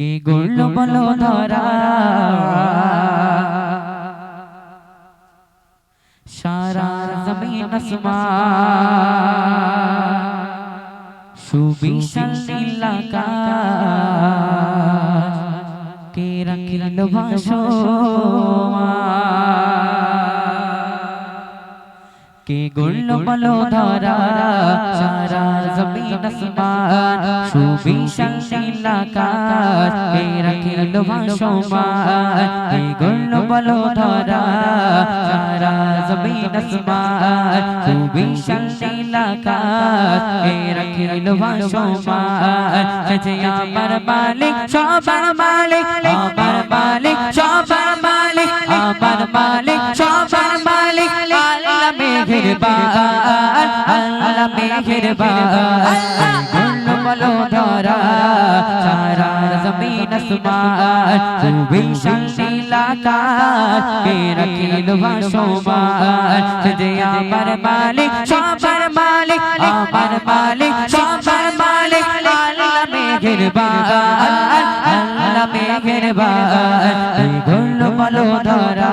কে গড়ল বলো ধরা? সারা জমিন আসমান। সুবিশাল নীলাকাশ কে রাখিল ভাসমান? কে গড়ল বলো ধরা সারা জমিন আসমান সুবিশাল নীলাকাশ কে রাখিল ভাসমান কে গড়ল বলো ধরা সারা জমিন আসমান সুবিশাল নীলাকাশ কে রাখিল ভাসমান সে আমার মালিক সবার মালিক আমার মালিক সবার মেহেরবান, আল্লাহ মেহেরবান। গুণ বলো ধরা সারা জমিন আসমান সুবিশাল নীলাকাশ কে রাখিল আল্লাহ আল্লাহ ধরা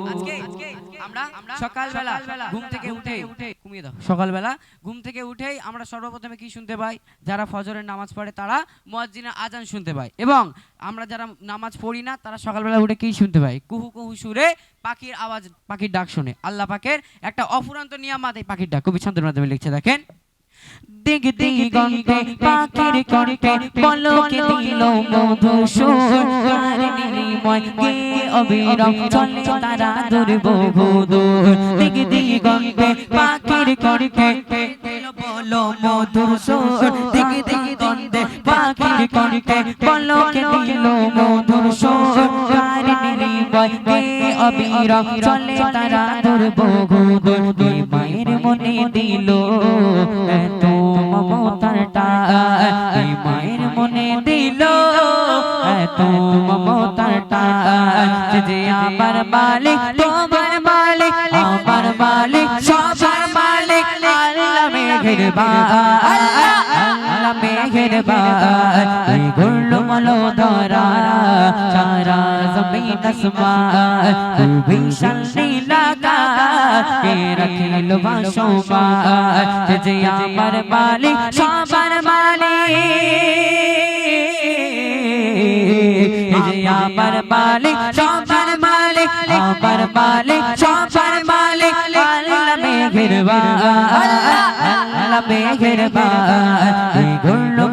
আমরা সকালবেলা ঘুম থেকে উঠে ঘুমিয়ে দাও। সকালবেলা ঘুম থেকে উঠেই আমরা সর্বপ্রথমে কি শুনতে পাই? যারা ফজরের নামাজ পড়ে তারা মুয়াজ্জিনের আজান শুনতে পাই এবং আমরা যারা নামাজ পড়ি না তারা সকালবেলা উঠে কি শুনতে পাই? কুহু কুহু সুরে পাখির আওয়াজ পাখির ডাক শুনে। আল্লাহ পাকের একটা অফুরান্ত নিয়ামাত এই পাখির ডাক। কবি ছন্দের মাধ্যমে লিখছে দেখেন। দিগ দিগ গন্তে পাখির কণ্ঠে পলকে দিল মধুর সোর নিময় কে অবিরম চলে তারা ধরব দিগ দিগ গন্তে পাখির কণ্ঠে বলো মধুর সোর দিগ দিগ গন্তে পাখির কণ্ঠে পলকে দিল মধুর সোর নিময় কে অবিরম চলে তারা ধরব মায়ের মনে দিল এত মমতার টাই মায়ের মনে দিল এত মমতার টাই যে আমার মালিক, তোমার মালিক, আমার মালিক, সবার মালিক, আল্লাহ মেঘের আল্লাহ মেঘের এই গুল্ল মলো ধরা সারা জমিন আসমান শান্তিলাকা কে রাখিল ভাসমান যে আমার মালিক সবার মালিক যে আমার মালিক সবার মালিক আমার মালিক সবার মালিক আল্লাহ মেঘের আল্লাহ মেঘের এই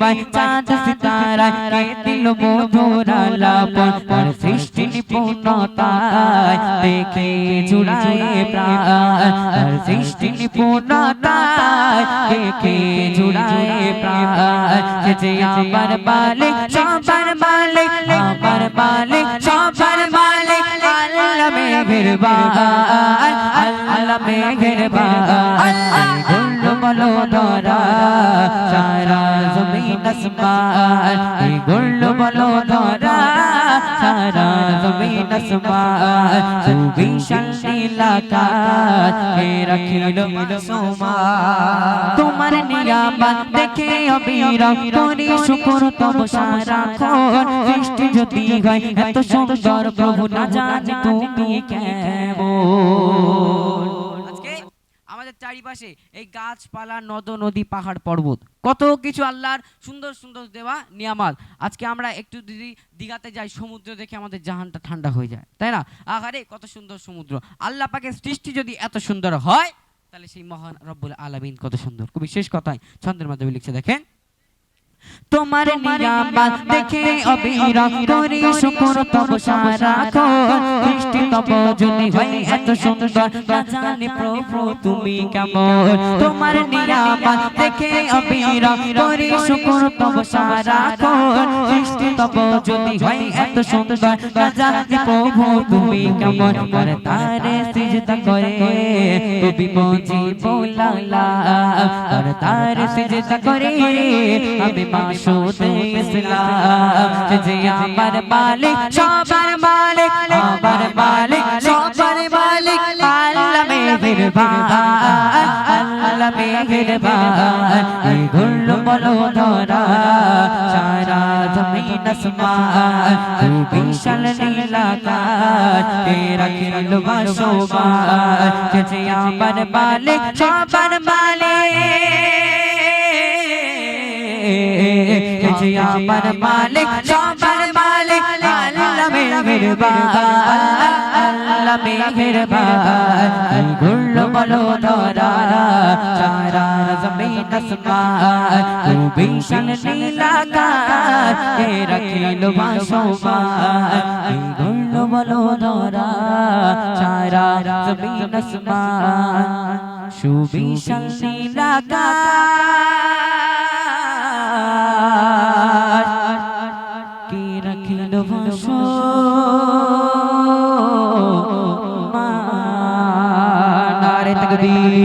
নীলিমায় চাঁদ সিতারায় কে দিল মধুর আলাপন তার সৃষ্টি নিপুণতায়, দেখে জুড়ায় প্রাণ তার সৃষ্টি নিপুণতায়, দেখে জুড়ায় প্রাণ, যে আমার মালিক, সবার মালিক, আমার মালিক, সবার মালিক, আল্লাহ মেঘের আল্লাহ মেঘের গুল্ল বলো ধরা সারা আসমান এই গুল্ল বলো ধরা সারা জমিন আসমান সুবিশাল নীলাকাশ কে রাখিল তোমার নিয়ামত দেখে অবিরম করি তব সারাক্ষণ সৃষ্টি যদি হয় এত সুন্দর প্রভু না জানি তুমি কেমন চারিপাশে এই গাছপালা নদ নদী পাহাড় পর্বত। কত কিছু আল্লাহর সুন্দর সুন্দর দেওয়া নিয়ামাত। আজকে আমরা একটু যদি দিঘাতে যাই সমুদ্র দেখে আমাদের জাহানটা ঠান্ডা হয়ে যায়। তাই না? আহারে কত সুন্দর সমুদ্র। আল্লাহ পাকের সৃষ্টি যদি এত সুন্দর হয় তাহলে সেই মহান রব্বুল আলামিন কত সুন্দর। খুবই শেষ কথায় ছন্দের মাধ্যমে লিখছে দেখেন। তোমার নিয়ামত দেখে অবিরাম করি শুকর তব সারাক্ষণ সৃষ্টি তব যদি হয় এত সুন্দর। না জানি প্রভু, তুমি কেমন? তোমার নিয়ামত দেখে অবিরাম করি শুকর তব সারা সারাক্ষণ সৃষ্টি তব যদি হয় এত সুন্দর। না জানি প্রভু, তুমি কেমন? আর তারে সিজদা করে। তুমি মজি বোলালা আর তারে সিজদা করে। আমি মাসুদ ইসলাম। যে আমার মালিক, সবার মালিক আমার মালিক। সবার মালিক আল্লাহ মেহেরবান আল্লাহ মেহেরবান এই গুল বলো ধরা সারা জমিন আসমান তুই বিশাল নীলাকার তেরা খেল বাসোবার যে আমার মালিক সবার মালিক যে আমার মালিক সবার মালিক, আল্লাহ মেহেরবান। আল্লাহ মেহেরবান গুল বলো ধরা সারা জমিন আসমান। তু বিশাল নীলাকার কে রাখিল বাসমান। গুল বলো ধরা সারা জমিন আসমান। বাসমান নারে তকবীর